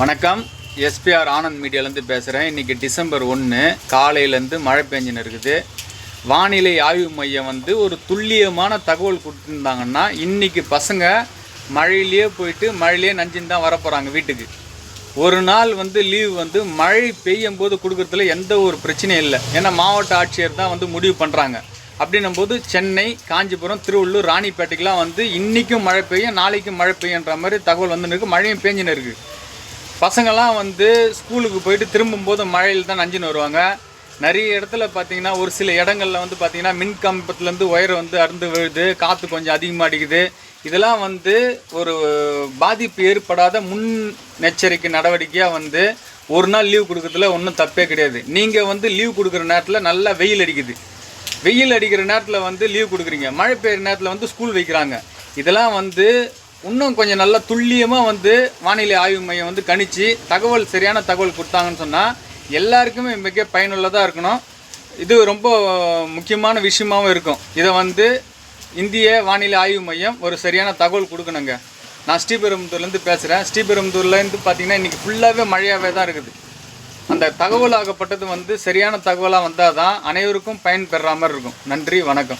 வணக்கம். எஸ்பிஆர் ஆனந்த் மீடியாலேருந்து பேசுகிறேன் இன்றைக்கி டிசம்பர் ஒன்று காலையிலேருந்து மழை பெஞ்சின்னு இருக்குது. வானிலை ஆய்வு மையம் வந்து ஒரு துல்லியமான தகவல் கொடுத்துருந்தாங்கன்னா இன்றைக்கி பசங்க மழையிலேயே போயிட்டு மழையிலே நஞ்சின்னு தான் வரப்போகிறாங்க வீட்டுக்கு. ஒரு நாள் வந்து லீவ் வந்து மழை பெய்யும் போது கொடுக்குறதுல எந்த ஒரு பிரச்சனையும் இல்லை. ஏன்னா மாவட்ட ஆட்சியர் தான் வந்து முடிவு பண்ணுறாங்க அப்படின்னும் போது சென்னை காஞ்சிபுரம் திருவள்ளூர் ராணிப்பேட்டைக்கெலாம் வந்து இன்றைக்கும் மழை பெய்யும் நாளைக்கும் மழை பெய்யுன்ற மாதிரி தகவல் வந்துன்னு இருக்குது மழையும் பேஞ்சின்னு இருக்குது பசங்கள்லாம் வந்து ஸ்கூலுக்கு போயிட்டு திரும்பும்போது மழையில் தான் நஞ்சுன்னு வருவாங்க. நிறைய இடத்துல பார்த்தீங்கன்னா ஒரு சில இடங்கள்ல வந்து பார்த்தீங்கன்னா மின் கம்பத்துலேருந்து ஒயர் வந்து அறுந்து விழுது காற்று கொஞ்சம் அதிகமாக அடிக்குது. இதெல்லாம் வந்து ஒரு பாதிப்பு ஏற்படாத முன் எச்சரிக்கை நடவடிக்கையாக வந்து ஒரு நாள் லீவ் கொடுக்கறதுல ஒன்றும் தப்பே கிடையாது. நீங்கள் வந்து லீவ் கொடுக்குற நேரத்தில் நல்லா வெயில் அடிக்குது. வெயில் அடிக்கிற நேரத்தில் வந்து லீவ் கொடுக்குறீங்க. மழை பெய்யுற நேரத்தில் வந்து ஸ்கூல் வைக்கிறாங்க. இதெல்லாம் வந்து இன்னும் கொஞ்சம் நல்லா துல்லியமாக வந்து வானிலை ஆய்வு மையம் வந்து கணிச்சு தகவல் சரியான தகவல் கொடுத்தாங்கன்னு சொன்னால் எல்லாருக்குமே மிக பயனுள்ளதாக இருக்கணும். இது ரொம்ப முக்கியமான விஷயமாகவும் இருக்கும். இதை வந்து இந்திய வானிலை ஆய்வு மையம் ஒரு சரியான தகவல் கொடுக்கணுங்க. நான் ஸ்ரீபெரும்புத்தூர்லேருந்து பேசுகிறேன் ஸ்ரீபெரும்புத்தூர்லேருந்து பார்த்தீங்கன்னா இன்றைக்கி ஃபுல்லாகவே மழையாகவே தான் இருக்குது. அந்த தகவல் ஆகப்பட்டது வந்து சரியான தகவலாக வந்தால் தான் அனைவருக்கும் பயன் பெறா மாதிரி இருக்கும். நன்றி வணக்கம்.